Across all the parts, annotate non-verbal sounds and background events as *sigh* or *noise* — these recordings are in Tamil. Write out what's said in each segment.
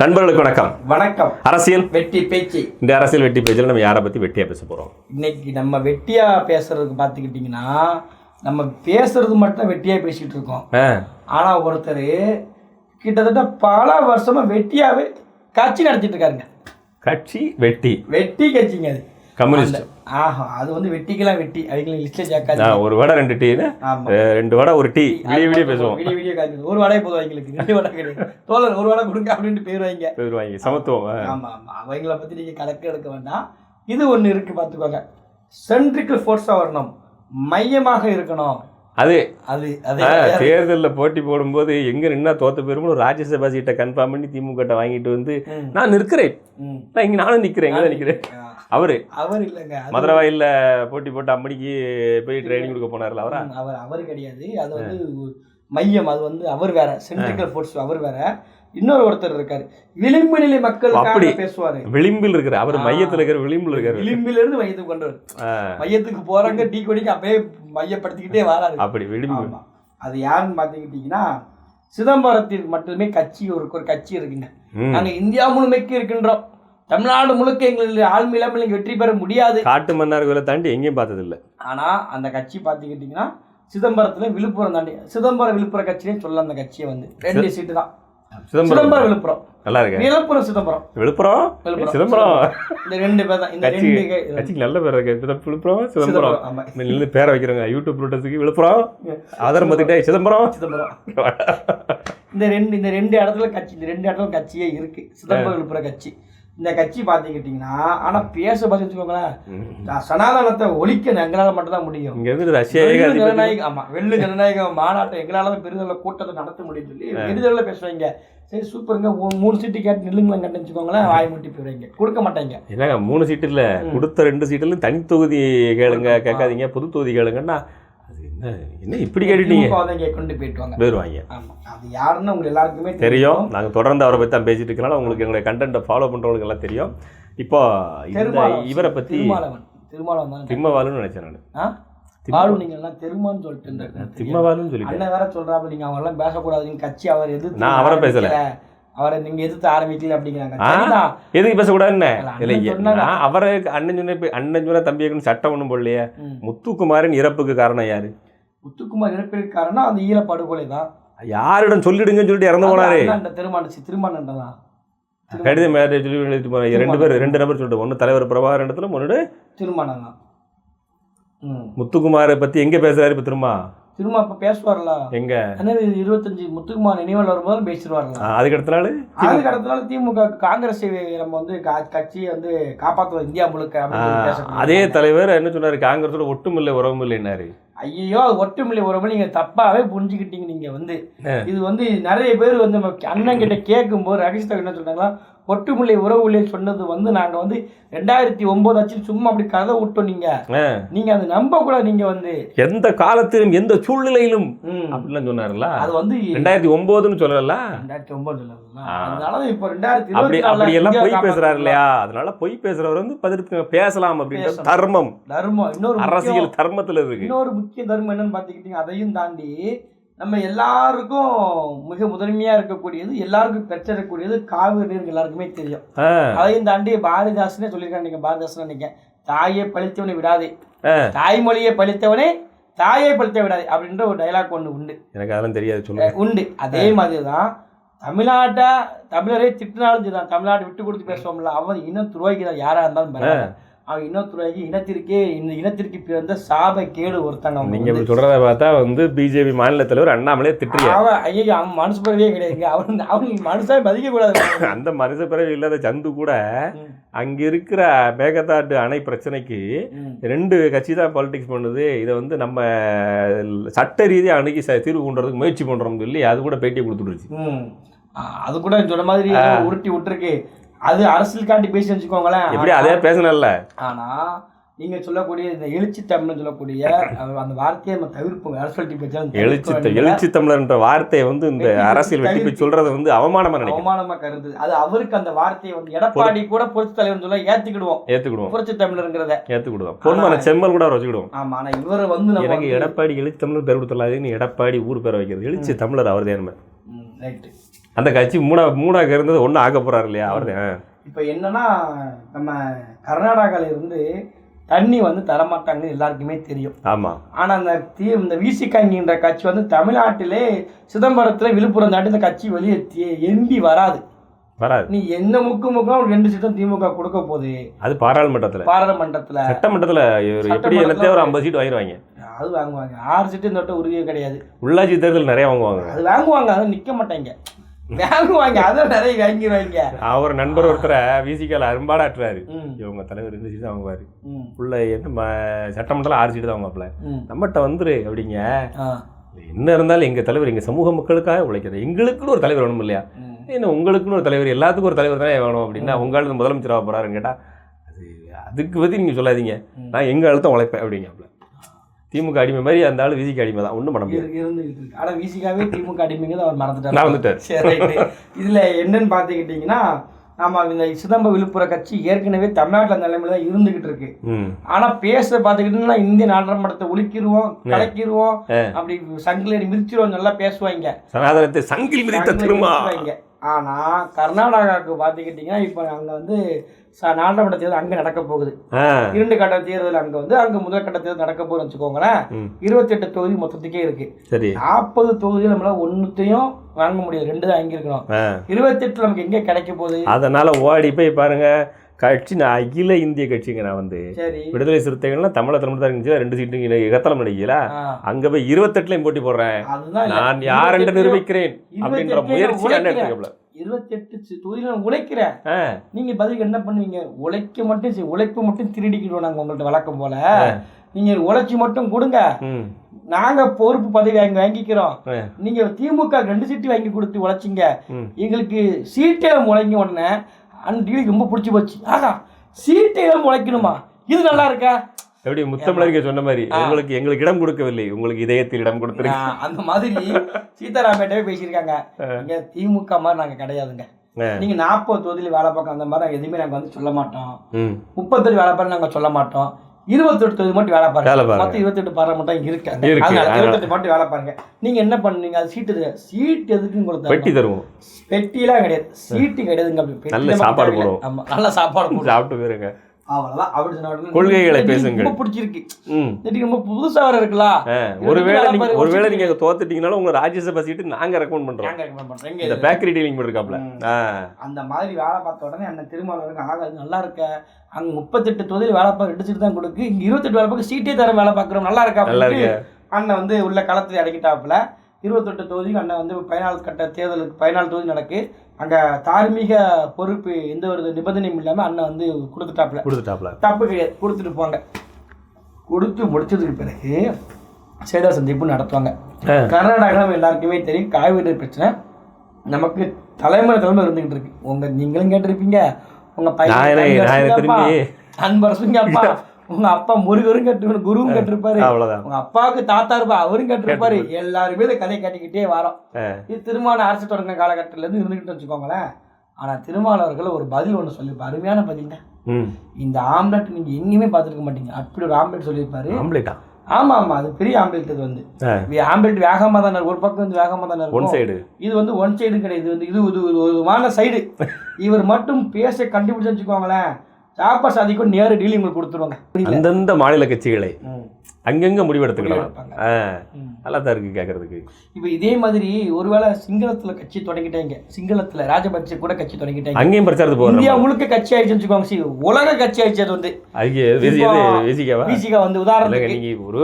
நண்பர்களுக்கு வணக்கம். வணக்கம். அரசியல்? வெட்டி பேச்சு. இந்த அரசியல் வெட்டி பேச்சில் நம்ம யாரை பற்றி வெட்டியாக பேச போகிறோம் இன்னைக்கு நம்ம வெட்டியா பேசுறதுக்கு பார்த்துக்கிட்டிங்கன்னா நம்ம பேசுறது மட்டும் வெட்டியா பேசிட்டு இருக்கோம். ஆ. ஆனா ஒருத்தர் கிட்டத்தட்ட பல வருஷமா வெட்டியாவே கட்சி நடத்திட்டு இருக்காருங்க. கட்சி வெட்டி. வெட்டி கட்சிங்க அது. கம்யூனிஸ்ட். ஆஹா அது வந்து வெட்டிக்கெல்லாம் வெட்டி. அவங்களை லிஸ்ட்ல ஒரு வடை ரெண்டு அஹ், ரெண்டு வடை ஒரு டீ. விடிய விடிய பேசுவோம். விடிய விடிய காய்ச்சி ஒரு வடை போதும் அவங்களுக்கு. ரெண்டு வடை கிடையாது. தோழர் ஒரு வடை கொடுங்க அப்படின்ட்டு போயிருவாங்க போயிடுவாங்க சமத்துவம் ஆ. ஆமா ஆமா. அவங்கள பத்தி நீங்க கணக்கு எடுக்க வேண்டாம். இது ஒண்ணு இருக்கு பார்த்துக்கோங்க. சென்ட்ரிக்கல் ஃபோர்ஸா வரணும். மையமாக இருக்கணும். அது அது அது தேர்தலில் போட்டி போடும்போது எங்க நின்னா தோத்த போயிருமோ ராஜ்யசபா சீட்டை கன்ஃபார்ம் பண்ணி திமுக ட்ட வாங்கிட்டு வந்து நான் நிற்கிறேன். நான் இங்க நானும் நிற்கிறேன் தான் நிற்கிறேன் அவரு? அவர் இல்லைங்க. மதுரவாயில்ல போட்டி போட்டு அம்மணிக்கு போய் ட்ரைனிங் கொடுக்க போனார்ல அவரா? அவர் அவர் கிடையாது. அது வந்து மையம். அது வந்து அவர் வேற. சென்ட்ரிக்கல் ஃபோர்ஸ் அவர் வேற. இன்னொரு ஒருத்தர் இருக்காரு. விளிம்பு நிலை அப்படி. மக்களுக்காக பேசுவாரு. விளிம்பில் இருக்கிற அவர் மையத்தில் இருக்கிற விளிம்பில் இருக்காரு. விளிம்பில இருந்து மையத்துக்கு கொண்டு மையத்துக்கு போறாங்க டீ கொடிக்கு அப்படியே மையப்படுத்திக்கிட்டே வராரு. அப்படி விளிம்பு. அது யாருன்னு பார்த்துக்கிட்டிங்கன்னா சிதம்பரத்திற்கு மட்டுமே கட்சி ஒரு ஒரு கட்சி இருக்குங்க. நாங்க இந்தியா முழுமைக்கு இருக்கின்றோம். தமிழ்நாடு முழுக்க எங்களுடைய ஆழ்மை இல்லாமல் வெற்றி பெற முடியாது. காட்டு மன்னார் கோயிலை தாண்டி எங்கேயும் பார்த்தது இல்ல ஆனா அந்த கட்சி பார்த்துக்கிட்டிங்கன்னா சிதம்பரத்துல விழுப்புரம் தாண்டி சிதம்பரம் விழுப்புரம் கட்சினே சொல்ல அந்த கட்சியை வந்து ரெண்டு சீட்டு தான். சிதம்பரம். விழுப்புரம். நல்லா இருக்கு விழுப்புரம் சிதம்பரம். விழுப்புரம். சிதம்பரம். இந்த ரெண்டு பேர் தான். இந்த ரெண்டு கட்சிக்கு நல்ல பேர் இருக்கு. விழுப்புரம் சிதம்பரம். ஆமா. பேரை வைக்கிறவங்க யூடியூப் ப்ரூட்டஸுக்கு விழுப்புரம். ஆதாரம் பார்த்துக்கிட்டே சிதம்பரம். சிதம்பரம். இந்த ரெண்டு இந்த ரெண்டு இடத்துல கட்சி இந்த ரெண்டு இடத்துல கட்சியே இருக்கு. சிதம்பரம் விழுப்புரம் கட்சி. இந்த கட்சி பார்த்துக்கிட்டிங்கன்னா ஆனா பேச பார்த்து வச்சுக்கோங்களேன் சனாதனத்தை ஒழிக்க எங்களால மட்டும் தான் முடியும். இங்க இருந்து ரஷ்யா வெள்ளு ஏகாதிபத்தியம். ஜனநாயக ஆமா வெள்ளு ஜனநாயக மாநாட்டை எங்களால தான் பெருதள கூட்டத்தை நடத்த முடியும் சொல்லி பெருதள பேசுவாங்க சரி சூப்பருங்க மூணு சீட்டு கேட்டு நில்லுங்களேன் கட்டு வச்சுக்கோங்களேன் வாய் முட்டி போயிருவீங்க கொடுக்க மாட்டாங்க. என்னங்க மூணு சீட்டு இல்ல கொடுத்த ரெண்டு சீட்டுல தனி தொகுதி கேளுங்க கேட்காதீங்க பொது தொகுதி கேளுங்கன்னா என்ன இப்படி கேட்டுட்டீங்க? கொண்டு போயிட்டுவாங்க. போயிடுவாங்க ஆமா. அது யாருன்னு உங்க எல்லாருக்குமே தெரியும். நாங்க தொடர்ந்து அவரை பத்தி தான் பேசிட்டு இருக்கனால உங்களுக்கு எங்களுடைய கண்டென்ட்டை ஃபாலோ பண்றவங்களுக்கு எல்லாம் தெரியும். இப்போ இந்த திருமாவளவன். இவரை பத்தி திருமாவளவன் திருமாவளவன் தான்? திம்மவாலுன்னு நினைச்சேன் நான். ஆ? பாலு நீங்க எல்லாம் திருமான்னு சொல்லிட்டு அண்ணன் வேற சொல்றாப்புல நீங்க அவங்க எல்லாம் பேசக்கூடாதுங்க கட்சி அவர் எதிர்த்து நான் அவரை பேசல. அவரை நீங்க எதிர்த்து ஆரம்பிக்கல அப்படிங்கிறாங்க. எதுக்கு பேசக்கூடாதுன்னு அவரை அண்ணன் சொன்ன அண்ணன் சொன்ன தம்பி இருக்குன்னு சட்டம் ஒன்றும் போடலையே. முத்துக்குமாரின் இறப்புக்கு காரணம் யாரு? முத்துக்குமார் இறப்பிற்கு காரணம் அந்த ஈழ படுகொலை தான் யாரிடம் சொல்லிடுங்கன்னு சொல்லிட்டு இறந்து போனாரு. திருமணம் திருமணம். தான் கடிதம் எழுதிட்டு ரெண்டு பேர் ரெண்டு நபர் சொல்லிட்டு ஒன்று தலைவர் பிரபாகர் இடத்துல ஒன்று திருமணம் தான் முத்துக்குமாரை பத்தி எங்க பேசுறாரு இப்ப திரும்ப திரும்ப அப்ப பேசுவார்ல? எங்க? இருபத்தஞ்சு முத்துக்குமார் நினைவில் வரும்போது பேசிடுவார்ல? அதுக்கு அடுத்த நாள் அதுக்கு அடுத்த நாள் திமுக காங்கிரஸ் நம்ம வந்து கட்சியை வந்து காப்பாற்றுவோம் இந்தியா முழுக்க அதே தலைவர் என்ன சொன்னாரு? காங்கிரஸோட ஒட்டுமில்லை உறவும் இல்லைன்னாரு ஐயோ அது ஒட்டுமில்லை. உறவு நீங்க தப்பாவே புரிஞ்சுக்கிட்டீங்க நீங்க வந்து. இது வந்து நிறைய பேர் வந்து நம்ம அண்ணன் கிட்ட கேட்கும்போது ரகசியத்தை என்ன சொல்றாங்களா ஒட்டுமில்லை உறவு இல்லை சொன்னது வந்து நாங்க வந்து ரெண்டாயிரத்தி ஒன்பது ஆச்சு சும்மா அப்படி கதை விட்டோம் நீங்க. ஆ. நீங்க அதை நம்ப கூட நீங்க வந்து. எந்த காலத்திலும் எந்த சூழ்நிலையிலும் அப்படிலாம் சொன்னார்ல அது வந்து ரெண்டாயிரத்தி ஒன்பதுன்னு சொல்லல ரெண்டாயிரத்தி ஒன்பது. அதனால இப்போ ரெண்டாயிரத்தி அப்படி அப்படி எல்லாம் பொய் பேசுறாரு. இல்லையா? அதனால பொய் பேசுறவர் வந்து பதிர்த்து பேசலாம் அப்படின்ற. தர்மம். தர்மம். இன்னொரு அரசியல் தர்மத்துல இருக்கு. இன்னொரு முக்கிய தர்மம் என்னன்னு பார்த்துக்கிட்டீங்க அதையும் தாண்டி நம்ம எல்லாருக்கும் மிக முதன்மையா இருக்கக்கூடியது எல்லாருக்கும் பெற்றிருக்கக்கூடியது காவிரி நீர் எல்லாருக்குமே தெரியும். அதையும் தாண்டி பாரதிதாசனே சொல்லியிருக்காங்க நீங்க பாரதிதாசன் நினைக்க தாயை பழித்தவனை விடாதே. தாய்மொழியை பழித்தவனே தாயை பழித்த விடாதே. அப்படின்ற ஒரு டைலாக் ஒன்று உண்டு. எனக்கு அதெல்லாம் தெரியாது சொல்லுங்க. உண்டு. அதே மாதிரி தான் தமிழ்நாட்டை தமிழரே திட்டினாலும் சரிதான். தமிழ்நாட்டை விட்டு கொடுத்து பேசுவோம்ல அவன் இனம் துரோகி தான் யாரா இருந்தாலும் பரவாயில்ல. அவன் இன துரோகி இனத்திற்கே இந்த இனத்திற்கு பிறந்த சாப கேடு ஒருத்தங்க நீங்க. இப்படி சொல்றத பார்த்தா வந்து பிஜேபி மாநில தலைவர் அண்ணாமலே திட்டுறியா? அவன் ஐயோ அவன் மனசு பிறவே கிடையாதுங்க. அவன் அவன் மனுஷன் மதிக்க கூடாது. அந்த மனுஷ பிறவி இல்லாத சந்து கூட அங்க இருக்கிற மேகதாட்டு அணை பிரச்சனைக்கு. ரெண்டு கட்சி தான் பாலிடிக்ஸ் பண்ணுது. இதை வந்து நம்ம சட்ட ரீதியாக அணுகி தீர்வு கொண்டு வரதுக்கு முயற்சி பண்றோம் சொல்லி அது கூட பேட்டியை கொடுத்துருச்சு அது கூட சொன்ன மாதிரி உருட்டி விட்டுருக்கு. அது அரசியல் காட்டி பேசி வச்சுக்கோங்களேன். எப்படி அதே பேசணும்ல ஆனா நீங்க சொல்லக்கூடிய இந்த எழுச்சி தமிழ்னு சொல்லக்கூடிய அந்த வார்த்தையை நம்ம தவிர்ப்போம். அரசியல் பேச்சு எழுச்சி எழுச்சி தமிழர்ன்ற வார்த்தையை வந்து இந்த அரசியல் வெட்டி போய் சொல்றதை வந்து அவமானமா அவமானமா கருது அது அவருக்கு அந்த வார்த்தையை வந்து எடப்பாடி கூட புரட்சி தலைவர் சொல்ல ஏத்துக்கிடுவோம். ஏத்துக்கிடுவோம். புரட்சி தமிழருங்கிறத. ஏத்துக்கிடுவோம். பொன்மன செம்மல் கூட வச்சுக்கிடுவோம். ஆமா ஆனா இவரை வந்து எனக்கு எடப்பாடி எழுச்சி தமிழர் பேர் கொடுத்துடலாம் எடப்பாடி ஊர் பேர் வைக்கிறது. எழுச்சி தமிழர் அவர் தேர்மை ரைட்டு. அந்த கட்சி மூணா மூணாக இருந்தது ஒன்றும் ஆக போறாரு இல்லையா? அவர் இப்போ என்னன்னா நம்ம கர்நாடகால இருந்து தண்ணி வந்து தரமாட்டாங்கன்னு எல்லாருக்குமே தெரியும். ஆமா. ஆனா அந்த தீ இந்த விசிகாங்கின்ற கட்சி வந்து தமிழ்நாட்டிலே சிதம்பரத்துல விழுப்புரம் தாண்டி இந்த கட்சி வெளியே எம்பி வராது. வராது. நீ என்ன முக்கு முக்கம் ரெண்டு சீட்டும் திமுக கொடுக்க போகுது? அது பாராளுமன்றத்துல. பாராளுமன்றத்துல. சட்டமன்றத்துல எப்படி என்னத்தையும் ஒரு ஐம்பது சீட் வாங்கிடுவாங்க. அது வாங்குவாங்க. ஆறு சீட்டு இந்த உறுதியே கிடையாது. உள்ளாட்சி தேர்தல் நிறைய வாங்குவாங்க. அது வாங்குவாங்க அதை நிக்க மாட்டாங்க. வாங்குவாங்க அதை நிறைய வாங்கிடுவாங்க அவர் நண்பர் ஒருத்தரை விசிகால அரும்பாடாட்டுறாரு இவங்க தலைவர் ரெண்டு சீட் தான் வாங்குவாரு? ம், உள்ள என்ன சட்டமன்றத்தில் ஆறு சீட்டு தான் வாங்குவாப்ல ம். நம்மகிட்ட வந்துரு அப்படிங்க. என்ன இருந்தாலும் எங்க தலைவர் எங்க சமூக மக்களுக்காக உழைக்கிறது. எங்களுக்குன்னு ஒரு தலைவர் வேணும் இல்லையா. என்ன உங்களுக்குன்னு ஒரு தலைவர் எல்லாத்துக்கும் ஒரு தலைவர் தானே வேணும் அப்படின்னா உங்க ஆளு முதலமைச்சராக போறாருன்னு கேட்டா அது அதுக்கு பத்தி நீங்க சொல்லாதீங்க. நான் எங்க ஆளுதான் உழைப்பேன் அப்படிங்கப்பல. திமுக அடிமை மாதிரி அந்த ஆளு விதிக்கு அடிமை தான். ஒன்றும் பண்ண முடியாது. இரு- இருந்துகிட்டு இருக்கு. ஆனா விசிகாவே திமுக அடிமைங்கிறது அவர் மறந்துட்டாரு. நான் வந்துட்டார். சரி இதுல என்னன்னு பார்த்துக்கிட்டிங்கன்னா ஆமா இந்த சிதம்ப விழுப்புர கட்சி ஏற்கனவே தமிழ்நாட்டில் நிலைமையில தான் இருந்துகிட்டு இருக்கு. ம். ஆனா பேச பார்த்துக்கிட்டீங்கன்னா இந்திய நாடாளுமன்றத்தை ஒழிக்கிருவோம் கலைக்கிருவோம் அப்படி சங்கிலி மிதிச்சிருவோம் நல்லா பேசுவாங்க. சனாதனத்தை சங்கில் மிதித்த திருமா? மிதிச்சிருவாங்க. ஆனா கர்நாடகாவுக்கு பார்த்துக்கிட்டிங்கன்னா இப்போ அங்க வந்து ச- நாடாளுமன்ற தேர்தல் அங்க நடக்க போகுது. இரண்டு கட்ட தேர்தல் அங்க வந்து அங்க முதல் கட்ட தேர்தல் நடக்க போகுதுன்னு வச்சுக்கோங்களேன். இருபத்தெட்டு தொகுதி மொத்தத்துக்கே இருக்கு. சரி. நாற்பது தொகுதி நம்மளால ஒன்றுத்தையும் வாங்க முடியாது. ரெண்டு தான் வாங்கியிருக்கணும் ஆ. இருபத்தெட்டு நமக்கு எங்க கிடைக்க போகுது? அதனால ஓடி போய் பாருங்க. கட்சி நான் அகில இந்திய கட்சிங்க நான் வந்து. விடுதலை சிறுத்தைகள்லாம் தமிழகத்தில் மட்டும் தான் இருந்துச்சு ரெண்டு சீட்டு எகத்தலம் நடிக்கல அங்க போய் இருபத்தெட்டுலையும் போட்டி போடுறேன். நான் யார் என்று நிரூபிக்கிறேன் அப்படின்ற முயற்சி. எடுத்துக்கல இருபத்தெட்டு தொகுதியில உழைக்கிறேன். நீங்க பதிலுக்கு என்ன பண்ணுவீங்க? உழைக்க மட்டும் உழைப்பு மட்டும் திருடிக்கிடுவோம் நாங்க உங்கள்ட்ட வழக்கம் போல. நீங்க உழைச்சி மட்டும் கொடுங்க. நாங்க பொறுப்பு பதவி வாங்கி வாங்கிக்கிறோம். நீங்க திமுக ரெண்டு சீட்டு வாங்கி கொடுத்து உழைச்சிங்க. எங்களுக்கு சீட்டே முளைங்க உடனே அந்த டீலுக்கு ரொம்ப பிடிச்சி போச்சு. ஆகா சீட்டே முளைக்கணுமா இது நல்லா இருக்கா? எப்படி முத்தமிழருக்கு சொன்ன மாதிரி உங்களுக்கு எங்களுக்கு இடம் கொடுக்கவில்லை. உங்களுக்கு இதயத்தில் இடம் கொடுத்துருக்கு. ஆ, அந்த மாதிரி சீதாராமேட்டவே பேசியிருக்காங்க. இங்க திமுக மாதிரி நாங்க கிடையாதுங்க. நீங்க நாற்பது தொகுதியில் வேலை பார்க்க அந்த மாதிரி எதுவுமே நாங்க வந்து சொல்ல மாட்டோம். ம். முப்பத்தெட்டு வேலை பார்க்க நாங்க சொல்ல மாட்டோம். இருபத்தெட்டு தொகுதி மட்டும் வேலை வேலை பாருங்க. பாருங்க. மொத்தம் இருபத்தெட்டு பாராளுமன்றம் இங்க இருக்காங்க. இருபத்தெட்டு மட்டும் வேலை பாருங்க. நீங்க என்ன பண்ணுவீங்க? அது சீட்டு சீட் எதுக்கு உங்களுக்கு வெட்டி தருவோம். பெட்டிலாம் கிடையாது. சீட்டு கிடையாதுங்க நல்ல சாப்பாடு. போடுவோம். ஆமா நல்ல சாப்பாடு *laughs* சாப்பிட்டு போயிருங்க. அவ்வளவுதான் அப்படி சொன்ன கொள்கைகளை பேசுங்கள். ரொம்ப பிடிச்சிருக்கு. டீ ரொம்ப புதுசா வர இருக்கலாம் ஒருவேளை நீங்க ஒருவேளை நீங்க தோத்துட்டீங்கனாலும் உங்க ராஜ்யசபா சீட்டு நாங்க ரெக்கமெண்ட் பண்றோம். நாங்க பண்றோம். எங்க இந்த? பேக்கரி டீலிங் பண்ணிருக்காப்ல. அந்த மாதிரி வேலை பார்த்த உடனே அண்ணன் திருமாவளவருக்கு ஆகாது நல்லா இருக்க. அங்க முப்பத்தெட்டு தொகுதியில் வேலை பார்க்க ரெண்டு சீட்டு தான் கொடுக்கு. இங்க இருபத்தெட்டு வேலை பார்க்க சீட்டே தர வேலை பார்க்குறோம். நல்லா இருக்கா? நல்லா இருக்கு. அண்ணன் வந்து உள்ள களத்தில் இறக்கிட்டாப்புல இருபத்தெட்டு தொகுதிக்கு அண்ணன் வந்து பதினாலு கட்ட தேர்தலுக்கு பதினாலு தொகுதி நடக்கு. அங்க தார்மீக பொறுப்பு எந்த ஒரு நிபந்தனையும் இல்லாம அண்ணன் வந்து கொடுத்துட்டாப்புல. கொடுத்துட்டாப்ல தப்பு கிடையாது. கொடுத்துட்டு போங்க. கொடுத்து முடிச்சதுக்கு பிறகு செய்தியாளர் சந்திப்பு நடத்துவாங்க. ஆ. கர்நாடகாவில் எல்லாருக்குமே தெரியும் காவிரி பிரச்சனை. நமக்கு தலைமுறை தலைமுறை இருந்துகிட்டு இருக்கு. உங்க நீங்களும் கேட்டிருப்பீங்க. உங்க பையன் நான் உங்க அப்பா முருகரும் கட்டு குருவும் கட்டிருப்பாரு உங்க அப்பாவுக்கு தாத்தா இருப்பா அவரும் கட்டிருப்பாரு எல்லாருமே இந்த கதை கட்டிக்கிட்டே வரோம். இது திருமண அரசு தொடங்கின காலகட்டத்துல இருந்து இருந்துகிட்டு வச்சுக்கோங்களேன் ஆனா திருமாவளவர்கள் ஒரு பதில் ஒன்று சொல்லியிருப்பாரு அருமையான பதில்ங்க இந்த ஆம்லெட் நீங்க எங்கேயுமே பார்த்துருக்க மாட்டீங்க அப்படி ஒரு ஆம்லெட் சொல்லியிருப்பாரு ஆம்லேட்டா ஆமா ஆமா அது பெரிய ஆம்லெட் இது வந்து ஆ. வே- ஆம்லெட் வேகமா தானே. ஒரு பக்கம் வந்து வேகமா தானே ஒன் சைடு இது வந்து ஒன் சைடு கிடையாது இது வந்து இது இது ஒரு சைடு இவர் மட்டும் பேச கண்டுபிடிச்சு வச்சுக்கோங்களேன் சாப்பாடு சாதிக்கும் நேர டீலிங் உங்களுக்கு கொடுத்துருவாங்க அந்தந்த மாநில கட்சிகளை. அங்கங்க முடிவெடுத்துக்கலாம். நல்லா தான் இருக்கு கேட்கறதுக்கு இப்போ இதே மாதிரி ஒருவேளை சிங்களத்துல கட்சி தொடங்கிட்டாங்க. சிங்களத்துல ராஜபக்சே கூட கட்சி தொடங்கிட்டாங்க. அங்கேயும் பிரச்சாரத்துக்கு போகிறோம் இந்தியா முழுக்க கட்சி ஆயிடுச்சுன்னு வச்சுக்கோங்க. உலக கட்சி ஆயிடுச்சு அது வந்து. அதுக்கு விசி இப்போ- விசிக்காவா? பிசிகா வந்து உதாரணத்துக்கு. நீங்க ஒரு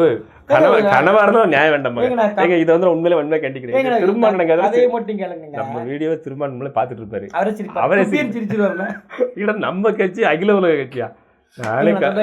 கனவா கனவா இருந்தாலும் நியாயம் வேண்டாம் ஏங்க, இதை வந்து உண்மையில உண்மையா கண்டிக்கிறேன் ஏங்க, திரும்ப அதே மட்டும் கேளுங்க. நம்ம வீடியோவை திரும்ப நம்மளே பார்த்துட்டு இருப்பாரு. அவரே இல்ல *laughs* நம்ம கட்சி அகில உலக கட்சியா?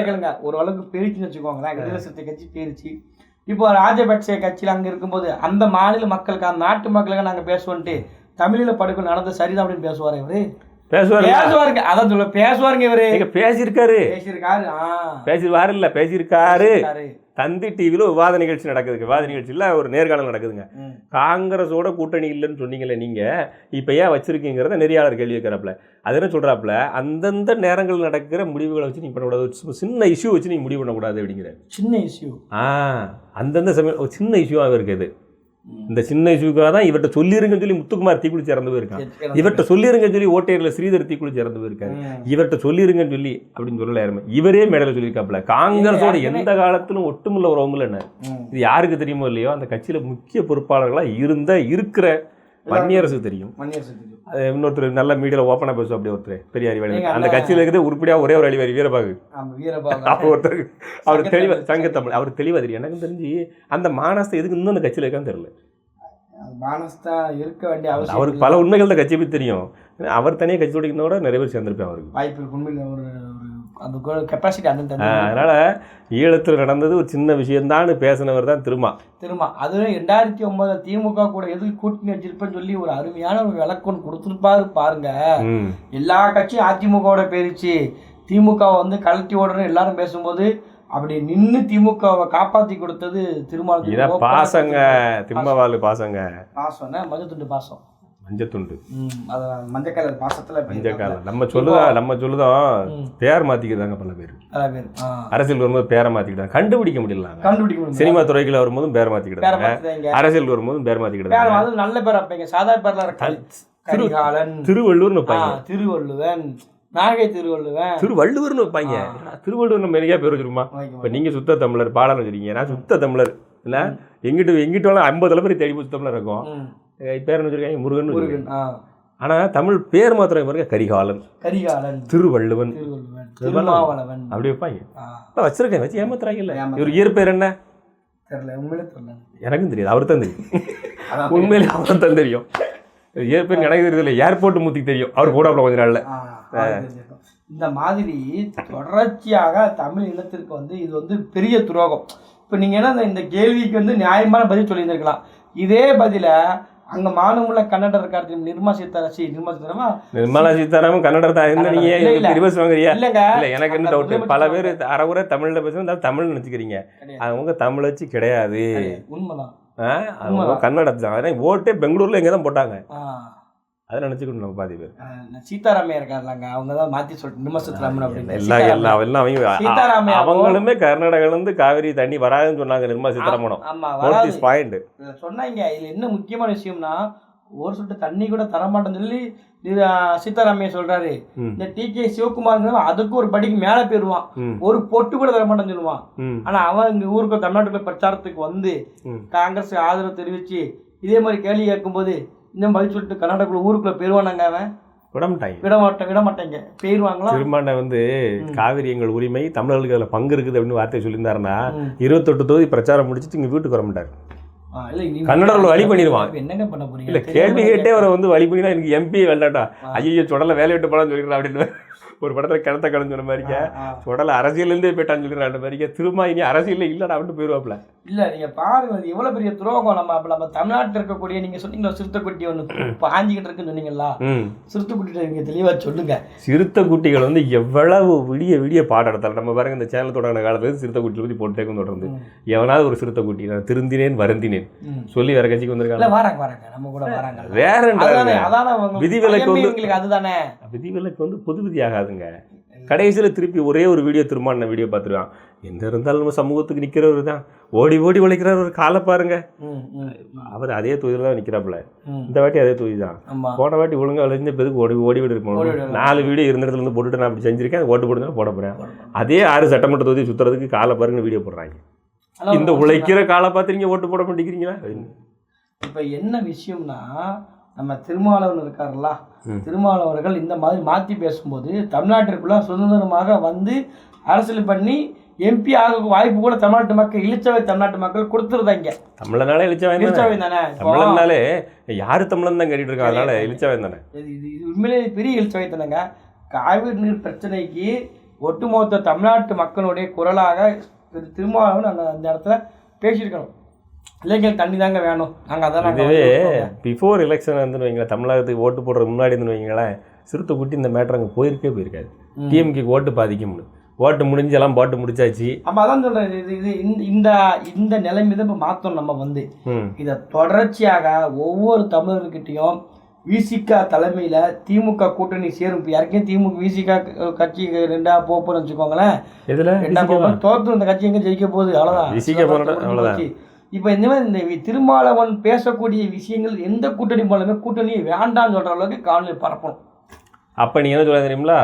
கேளுங்க. ஒரு அளவுக்கு பெருச்சுன்னு வச்சுக்கோங்களேன் சிறுத்தை கட்சி பெருச்சு. இப்போ ராஜபக்சே கட்சியில் அங்க இருக்கும்போது அந்த மாநில மக்களுக்கு அந்த நாட்டு மக்களுக்கு நாங்க பேசுவோன்ட்டு தமிழில் படுக்கணும் நடந்த சரிதான் அப்படின்னு பேசுவாரு இவரு? பேசுவாரு பேசுவாருங்க. அதான் சொல்ல பேசுவாருங்க இவரு. பேசியிருக்காரு. பேசியிருக்காரு. ஆ. பேசிடுவாரு இல்ல பேசியிருக்காரு. தந்தி டிவில விவாத நிகழ்ச்சி நடக்குதுங்க. விவாத நிகழ்ச்சியில ஒரு நேர்காணல் நடக்குதுங்க. காங்கிரஸோட கூட்டணி இல்லைன்னு சொன்னீங்களே நீங்க இப்ப ஏன் வச்சிருக்கீங்கிறத நெறியாளர் கேள்வி கேட்கறாப்ல அது என்ன சொல்றாப்ல அந்தந்த நேரங்கள் நடக்கிற முடிவுகளை வச்சு நீங்க பண்ணக்கூடாது. சின்ன இஷ்யூ வச்சு நீங்க முடிவு பண்ணக்கூடாது அப்படிங்கிற சின்ன இஷ்யூ ஆ அந்தந்த சமயம் ஒரு சின்ன இஷ்யூவாக இருக்குது இந்த சின்ன இஷ்யூக்காக தான் இவர்கிட்ட சொல்லிருங்கன்னு சொல்லி முத்துக்குமார் தீக்குளிச்சு இறந்து போயிருக்கான். இவர்கிட்ட சொல்லிருங்கன்னு சொல்லி ஓட்டையர்ல ஸ்ரீதர் தீக்குளிச்சு இறந்து போயிருக்காரு. இவர்கிட்ட சொல்லிருங்கன்னு சொல்லி அப்படின்னு சொல்லல யாருமே. இவரே மேடையில் சொல்லியிருக்காப்ல காங்கிரஸோட எந்த காலத்திலும் ஒட்டுமில்ல உறவுமில்ல என்ன? இது யாருக்கு தெரியுமோ இல்லையோ அந்த கட்சியில முக்கிய பொறுப்பாளர்களா இருந்த இருக்கிற வன்னியரசு தெரியும். அது இன்னொருத்தர் நல்ல மீடியாவில் ஓப்பனாக பேசுவோம் அப்படி ஒருத்தர் பெரிய அறிவாளி. நீங்க அந்த கட்சியில் இருக்கிறது உருப்படியா ஒரே ஒரு அழிவாரி வீரபாகு. *laughs* அவர் ஒருத்தர் அவர். தெளிவா சங்கத்தமிழ் அவர் தெளிவா தெரியும் எனக்கு தெரிஞ்சு அந்த மானஸ்தை எதுக்கு இன்னும் அந்த கட்சியில் இருக்கான்னு தெரியல. மானஸ்தா இருக்க வேண்டிய அவசியம் அவருக்கு பல உண்மைகள் தான் கட்சியை பற்றி தெரியும். அவர் தனியாக கட்சி ஓடிக்கிறதோட நிறைய பேர் சேர்ந்திருப்பேன் அவருக்கு. வாய்ப்பு. உண்மையில ஒரு அந்த கெப்பாசிட்டி அந்த அதனால ஈழத்தில் நடந்தது ஒரு சின்ன விஷயம்தான்னு பேசினவர் தான் திருமா. திரும்ப அதுவும் ரெண்டாயிரத்தி ஒன்பதுல திமுக கூட எதுக்கு கூட்டணி வச்சிருப்பேன்னு சொல்லி ஒரு அருமையான ஒரு விளக்கம் கொடுத்துருப்பாரு பாருங்க. எல்லா கட்சியும் அதிமுகவோட பேரிச்சு. திமுக வந்து கலட்டி ஓடுறன்னு எல்லாரும் பேசும்போது அப்படி நின்று திமுகவை காப்பாத்தி கொடுத்தது திருமாவளவன். பாசங்க. திம்மவாலு பாசங்க. பாசம்னா மஞ்சத்துண்டு பாசம். மஞ்சத்துண்டு. மஞ்சள் கலர் பாசத்துல மஞ்சக்காலம் நம்ம சொல்லுதா நம்ம சொல்லுதோம் ம். பேர் மாத்திக்கிறாங்க பல பேர். அரசியல் வரும்போது பேரை மாத்திக்கிட்டாங்க. கண்டுபிடிக்க முடியல கண்டுபிடிக்க முடியும் சினிமா துறைக்குள்ள வரும்போதும் பேர் பேரை மாத்திக்கிட்டாங்க பார்த்துதாங்க அரசியல் வரும்போதும் பேர் வந்து நல்ல பேர் வைப்பீங்க. சாதா பேர்ல இருக்காது திரு கரிகாலன். திருவள்ளூர்னு ஆ, வைப்பாங்க திருவள்ளுவன். நாகை திருவள்ளுவன். திருவள்ளுவர்னு வைப்பாங்க. திருவள்ளுவர் நம்ம நிறைய பேர் வச்சிருமா இப்ப நீங்க சுத்த தமிழர் பாடல் வச்சிருக்கீங்க. நான் சுத்த தமிழர். இல்ல? எங்கிட்ட எங்கிட்ட ஐம்பது தலைமுறை தேடி போய் சுத்த தமிழர் இருக்கும். பேர் என்ன வச்சிருக்காங்க முருகன் முருகன் ஆ, ஆனா தமிழ் பேர் மாத்திரம் பாருங்க கரிகாலன். கரிகாலன். திருவள்ளுவன். திருவள்ளுவன். அப்படி வைப்பாங்க. வச்சிருக்கேன் வச்சு ஏமாத்துறாங்கல்ல ஏமாத்துறாங்க. இவர் இயற்பெயர் என்ன? தெரியல தெரியல. எனக்கும் தெரியாது அவர் தான் தெரியும். *laughs* உண்மையிலே அவர் தான் தெரியும். இயற்பெயர் எனக்கு தெரியுது இல்லை ஏர்போர்ட் மூத்திக்கு தெரியும். அவர் கூட கொஞ்ச நாள்ல. இந்த மாதிரி தொடர்ச்சியாக தமிழ் இனத்திற்கு வந்து இது வந்து பெரிய துரோகம். இப்போ நீங்கள் என்ன இந்த- இந்த கேள்விக்கு வந்து நியாயமான பதில் சொல்லியிருந்திருக்கலாம். இதே பதில அங்க மானமுள்ள கன்னடர் இருக்காரு நிர்மா சீதாராசி நிர்மா சீதாராமா? நிர்மலா சீதாராமன் கன்னடர் தான். என்ன நீங்க. ரிவர்ஸ் வாங்குறியா? இல்லைங்க. இல்ல எனக்கு என்ன டவுட் பல பேர் அறகுறை தமிழ்ல பேசுறது தமிழ் நினைச்சுக்கிறீங்க. அவங்க தமிழ் வச்சு கிடையாது. உண்மைதான். கன்னடத்து தான். ஓட்டே பெங்களூர்ல எங்க தான் போட்டாங்க அதை நினைச்சுக்கணும் நம்ம பாதி பேர். சீதாராமையா இருக்காருலாங்க. அவங்க தான் மாத்தி சொல்லிட்டு நிர்மா சீதாராமன் அப்படின்னு. எல்லாம் எல்லாம் எல்லாம் அவங்க அவங்களுமே கர்நாடகால இருந்து காவிரி தண்ணி வராதுன்னு சொன்னாங்க நிர்மலா சீதாராமனும். ஆமா நோட் வராது. திஸ் பாயிண்ட் சொன்னாங்க. இதுல என்ன முக்கியமான விஷயம்னா ஒரு சொட்டு தண்ணி கூட தரமாட்டேன்னு சொல்லி சீதாராமையா சொல்றாரு. இந்த டி. கே. சிவகுமார் அதுக்கு ஒரு படிக்கு மேல போயிருவான். ஒரு பொட்டு கூட தரமாட்டேன்னு சொல்லுவான். ஆனா அவன் இங்க ஊருக்கு தமிழ்நாட்டுக்குள்ள பிரச்சாரத்துக்கு வந்து. காங்கிரஸ் ஆதரவு தெரிவிச்சு இதே மாதிரி கேள்வி கேட்கும்போது இன்னும் பதில் சொல்லிட்டு கர்நாடகாக்குள்ள ஊருக்குள்ள போயிருவானாங்க அவன். விடமாட்டாங்க. விட மாட்டேன் விட மாட்டேங்க போயிருவாங்களா? திருமண வந்து காவிரி எங்கள் உரிமை தமிழர்களுக்கு அதில் பங்கு இருக்குது அப்படின்னு வார்த்தை சொல்லியிருந்தாருன்னா. இருபத்தெட்டு தொகுதி பிரச்சாரம் முடிச்சுட்டு இங்க வீட்டுக்கு வர மாட்டார். கன்னடர்ல வழி பண்ணிடுவான். என்னங்க பண்ண போறீங்க? இல்ல கேள்வி கேட்டே கேட்டா- அவரை வந்து வழி பண்ணினா எனக்கு எம்பி வேண்டாட்டா. ஐயோ சுடல வேலையை விட்டு போலான்னு சொல்லிடுறேன் அப்படின்னு ஒரு படத்துல கிணத்த கலந்து சொன்ன மாதிரிக்க. சுடல அரசியலேருந்தே போயிட்டான்னு சொல்லிடுறேன் மாதிரிக்க திரும்ப இனி அரசியல்ல இல்லடா அப்படின்னு போயிருவாப்ல இல்ல நீங்க பாருங்க இது எவ்வளவு பெரிய துரோகம். நம்ம அப்ப நம்ம தமிழ்நாட்டுல இருக்கக்கூடிய நீங்க சொன்னீங்களா சிறுத்தைக்குட்டி ஒண்ணு பாஞ்சிக்கிட்டு இருக்குன்னு சொன்னீங்களா ம். சிறுத்தைக்குட்டி நீங்க தெளிவா சொல்லுங்க. சிறுத்தை குட்டிகள் வந்து எவ்வளவு விடிய விடிய பாடம் எடுத்தாலும் நம்ம பாருங்க இந்த சேனல் தொடங்கின காலத்துல இருந்து சிறுத்தை குட்டியை பத்தி போட்டுட்டே தொடர்ந்து. எவனாவது ஒரு சிறுத்தை குட்டி நான் திருந்தினேன் வருந்தினேன். சொல்லி வேற கட்சிக்கு வந்திருக்காங்க. வராங்க வராங்க. நம்ம கூட வராங்க. வேற விதிவிலக்கு வந்து- அதுதானே. விதிவிலக்கு வந்து பொது விதி ஆகாதுங்க. கடைசியில திருப்பி ஒரே ஒரு வீடியோ திருமான வீடியோ பார்த்துருவான் எந்த இருந்தாலும் நம்ம சமூகத்துக்கு நிக்கிறவர் தான் ஓடி ஓடி உழைக்கிறவர் ஒரு காலை பாருங்க. அவர் அதே தொகுதியில் தான் நிற்கிறாப்புல. இந்த வாட்டி அதே தொகுதி தான் போன வாட்டி ஒழுங்கா விளைஞ்ச பெதுக்கு ஓடி ஓடி விடு விடு. நாலு வீடியோ இருந்த இடத்துல இருந்து போட்டுட்டு நான் அப்படி செஞ்சிருக்கேன். ஓட்டு போடுங்க போட போறேன். அதே ஆறு சட்டமன்ற தொகுதி சுத்துறதுக்கு காலை பாருங்க வீடியோ போடுறாங்க. இந்த உழைக்கிற காலை பார்த்து ஓட்டு போட மாட்டேங்கிறீங்களா? இப்ப என்ன விஷயம்னா நம்ம திருமாவளவன் இருக்காருல்ல. திருமாவளவர்கள் இந்த மாதிரி மாத்தி பேசும்போது தமிழ்நாட்டிற்குள்ள சுதந்திரமாக வந்து அரசியல் பண்ணி எம்பி ஆக வாய்ப்பு கூட தமிழ்நாட்டு மக்கள் இழிச்சவை தமிழ்நாட்டு மக்கள் கொடுத்துருதாங்க. தமிழனாலே இழிச்சவன் தானே? இழிச்சவை தானே? இப்போ தமிழன்னாலே யாரு தமிழன் தான் கேட்டுட்டு இருக்கான்? அதனால இழிச்சவன் தானே? இது இது இது உண்மையிலே பெரிய இழிச்சவை தானேங்க. காவிரி நீர் பிரச்சனைக்கு ஒட்டுமொத்த தமிழ்நாட்டு மக்களுடைய குரலாக திரு திருமாவளவன் அந்த அந்த இடத்துல பேசியிருக்கணும். இளைஞர் தண்ணி தாங்க வேணும். நாங்கள் அதான் நாங்கள் இதுவே. பிஃபோர் எலெக்ஷன் வந்து வைங்களேன் தமிழகத்துக்கு ஓட்டு போடுற முன்னாடி இருந்து வைங்களேன் சிறுத்தை குட்டி இந்த மேட்டர் அங்கே போயிருக்கே போயிருக்காது. டிஎம்கே ஓட்டு பாதிக்கும்னு. ஓட்டு முடிஞ்சு எல்லாம் போட்டு முடிச்சாச்சு. ஆமா அதான் சொல்றேன் இது இது இந்த- இந்த நிலைமை தான் இப்போ மாற்றோம் நம்ம வந்து. இதை தொடர்ச்சியாக ஒவ்வொரு தமிழர்கிட்டையும் விசிகா தலைமையில் திமுக கூட்டணி சேரும். இப்போ யாருக்கே திமுக விசிகா கட்சி ரெண்டா போப்போன்னு வச்சுக்கோங்களேன். இதில் ரெண்டா போப்போம் தோற்று இந்த கட்சி எங்க ஜெயிக்க போகுது. அவ்வளோதான் விசிக போனோட அவ்வளவுதான். இப்போ இந்த மாதிரி இந்த திருமாவளவன் பேசக்கூடிய விஷயங்கள் எந்த கூட்டணி போலுமே கூட்டணி வேண்டாம்னு சொல்ற அளவுக்கு காணொலி பரப்பணும். அப்ப நீங்க என்ன சொல்ல தெரியுங்களா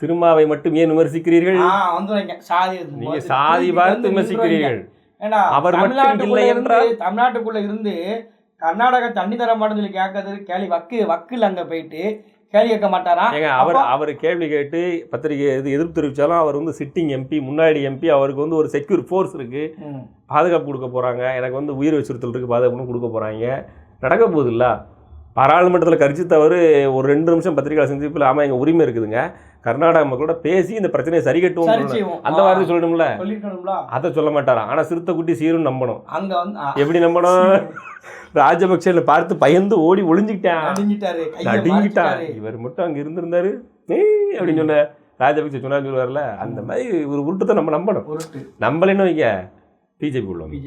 திருமாவை மட்டும் ஏன் விமர்சிக்கிறீர்கள்? வந்துடுங்க சாதி நீங்க சாதி பார்த்து விமர்சிக்கிறீர்கள். ஏண்டா அவர் தமிழ்நாட்டுக்குள்ள இருந்து? தமிழ்நாட்டுக்குள்ள இருந்து கர்நாடகா தண்ணி தர மாட்டேன்னு சொல்லி கேட்கறது கேள்வி வக்கு வக்குல அங்க போயிட்டு கேள்வி கேட்க மாட்டாரா? ஏங்க அவர் அவர் கேள்வி கேட்டு பத்திரிகை இது எதிர்ப்பு தெரிவிச்சாலும் அவர் வந்து சிட்டிங் எம்பி முன்னாடி எம்பி அவருக்கு வந்து ஒரு செக்யூர் ஃபோர்ஸ் இருக்கு. ம். பாதுகாப்பு கொடுக்க போறாங்க. எனக்கு வந்து உயிர் அச்சுறுத்தல் இருக்கு பாதுகாப்புன்னு கொடுக்க போறாங்க. நடக்க போகுது இல்ல? பாராளுமன்றத்தில் கரிச்சு தவறு ஒரு ரெண்டு நிமிஷம் பத்திரிகை சந்திப்பில் ஆமாம் எங்கள் உரிமை இருக்குதுங்க. கர்நாடக மக்களோட பேசி இந்த பிரச்சனையை சரி கட்டுவோம் அந்த வார்த்தை சொல்லணும்ல? அதை சொல்ல மாட்டாராம் ஆனால் சிறுத்தை குட்டி சீரும் நம்பணும். அங்க வந்து எப்படி நம்பணும்? ராஜபக்சேல பார்த்து பயந்து ஓடி ஒளிஞ்சுக்கிட்டான். மறைச்சிட்டாரு. இவர் மட்டும் அங்க இருந்திருந்தாரு. ஏய் அப்படின்னு சொன்ன ராஜபக்சே சொன்னான்னு சொல்லுவார்ல அந்த மாதிரி ஒரு உருட்டத்தை நம்ம நம்பணும். நம்பலைன்னு வைங்க. பிஜேபி உள்ளவங்க.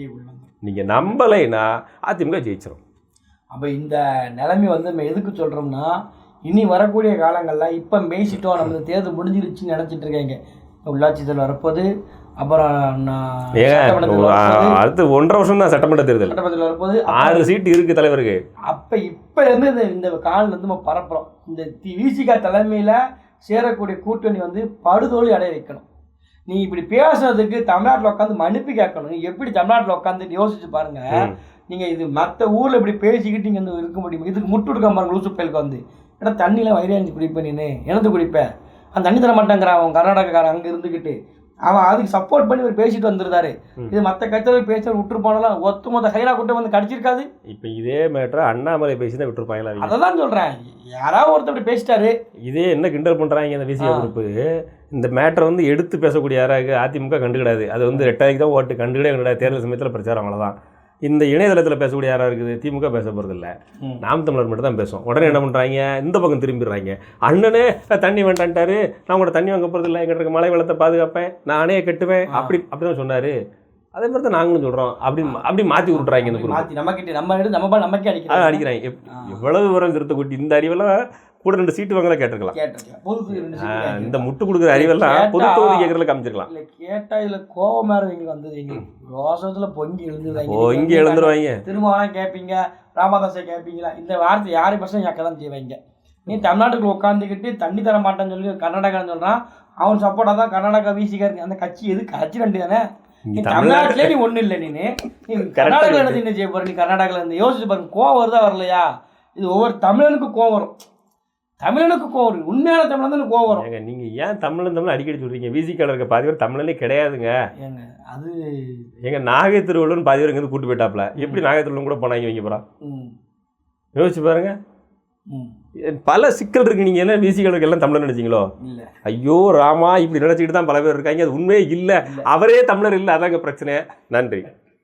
நீங்க நம்பலைன்னா அதிமுக ஜெயிச்சிரும். அப்ப இந்த நிலைமை வந்து நம்ம எதுக்கு சொல்றோம்னா இனி வரக்கூடிய காலங்கள்ல இப்ப மேய்ச்சிட்டோம் நம்ம தேர்தல் முடிஞ்சிருச்சுன்னு நினைச்சிட்டு இருக்காங்க. உள்ளாட்சி தேர்தல் வரப்போது அப்புறம். அடுத்து ஒன்றரை வருஷம் தான் சட்டமன்ற தேர்தல். சட்டமன்றத்தில் வரப்போது ஆறு சீட்டு இருக்கு தலைவருக்கு. அப்ப இப்ப இருந்து இந்த இந்த காலில் இருந்து நம்ம பரப்புறோம். இந்த விசிகா தலைமையில சேரக்கூடிய கூட்டணி வந்து படுதோல்வி அடைய வைக்கணும். நீ இப்படி பேசுறதுக்கு தமிழ்நாட்டில் உட்காந்து மன்னிப்பு கேட்கணும். நீ எப்படி தமிழ்நாட்டில் உட்காந்து யோசிச்சு பாருங்க. ம். நீங்க இது மற்ற ஊர்ல இப்படி பேசிக்கிட்டு வந்து இருக்க முடியும்? இதுக்கு முட்டு கொடுக்க பாருங்க லூசு பயலுக்கு வந்து. ஏன்னா தண்ணியில வைராஞ்சி குடிப்ப நீனு? எனது குடிப்பேன் அந்த தண்ணி தர மாட்டேங்கிறான் அவன் கர்நாடகாக்காரன் அங்க இருந்துக்கிட்டு அவன் அதுக்கு சப்போர்ட் பண்ணி இவர் பேசிட்டு வந்துருந்தாரு. இது மற்ற கட்சியில் பேச விட்டுரு போனாலும் ஒத்து மொத்த ஹைரா கூட்டம் வந்து கடிச்சிருக்காது. இப்போ இதே மேட்டரை அண்ணாமலை பேசி தான் விட்டுருப்பாங்களா? அதை தான் சொல்கிறேன் யாராவது ஒருத்தர் இப்படி பேசிட்டாரு. இதே என்ன கிண்டல் பண்றாங்க இந்த விசிக ஆ. குரூப்பு? இந்த மேட்டரை வந்து எடுத்து பேசக்கூடிய யாராக அதிமுக கண்டுக்கிடாது. அது வந்து ரெட்டாயிக்கு தான் ஓட்டு கண்டுக்கிடே கண்டுக்கிடாது. தேர்தல் சமயத்தில் பிரச்சாரம் அவ்வளோதான் இந்த இணையதளத்தில் பேசக்கூடிய யாராக இருக்குது? திமுக பேச போகிறதில்ல. நாம் தமிழர் மட்டும் தான் பேசுவோம். உடனே என்ன பண்ணுறாங்க இந்த பக்கம் திரும்பிடுறாங்க. அண்ணனே தண்ணி வேண்டான்ட்டாரு. நான் உங்களோட தண்ணி வாங்க போகிறதில்ல எங்கிட்ட இருக்க மழை வெள்ளத்தை பாதுகாப்பேன். நான் அணையை கட்டுவேன். அப்படி அப்படி தான் சொன்னார். அதே மாதிரி தான் நாங்களும் சொல்கிறோம் அப்படி அப்படி மாற்றி விட்றாங்க இந்த மாற்றி நம்ம கிட்ட நம்ம எடுத்து நம்ம பா- நமக்கே அடிக்கிறாங்க. அடிக்கிறாங்க. எவ்வளவு விவரம் திருத்த கூட்டி இந்த அறிவெல்லாம் கூட ரெண்டு சீட்டு வாங்கலாம் கேட்டிருக்கலாம். இந்த முட்டு கொடுக்குற அறிவெல்லாம் பொது தொகுதி கேட்கறதுல காமிச்சிருக்கலாம். இல்ல கேட்டா இதுல கோபம் வேற எங்களுக்கு வந்தது எங்களுக்கு ரோசத்துல பொங்கி எழுந்துருவாங்க. ஓ இங்கே எழுந்துருவாங்க. திருமாவளம் கேட்பீங்க ராமதாஸை கேட்பீங்களா இந்த வார்த்தை யாரு பர்சன்ட் கேட்க தான் செய்வாங்க. நீ தமிழ்நாட்டுக்குள்ள உட்காந்துக்கிட்டு தண்ணி தர மாட்டேன்னு சொல்லி கர்நாடகான்னு சொல்றான். அவன் சப்போர்ட்டா தான் கர்நாடகா வீசிக்கா இருக்கு அந்த கட்சி எது கட்சி ரெண்டு தானே? நீ தமிழ்நாட்டிலே நீ ஒண்ணு இல்லை நீ நீ கர்நாடகால இருந்து என்ன செய்ய போற? நீ கர்நாடகால இருந்து யோசிச்சு பாருங்க கோவம் வருதா வரலையா? இது ஒவ்வொரு தமிழனுக்கும் கோவம் வரும். தமிழனுக்கு கோவம் வரும். உண்மையான தமிழன் கோவம் வரும். நீங்க ஏன் தமிழன் தமிழ் அடிக்கடி சொல்றீங்க? விசிக்கால இருக்க பாதி பேர் தமிழனே கிடையாதுங்க. ஏங்க அது எங்க நாகை திருவள்ளுவன் பாதி பேர் இருந்து கூட்டு போயிட்டாப்ல. எப்படி நாகை திருவள்ளுவன் கூட போனாங்க வைங்க போறா ம். யோசிச்சு பாருங்க. பல சிக்கல் இருக்கு. நீங்க என்ன விசிகளுக்கு எல்லாம் தமிழன் நினைச்சீங்களோ? ஐயோ ராமா இப்படி நினைச்சிட்டு தான் பல பேர் இருக்காங்க. அது உண்மையே இல்ல. அவரே தமிழர் இல்லை. அதாங்க பிரச்சனை. நன்றி.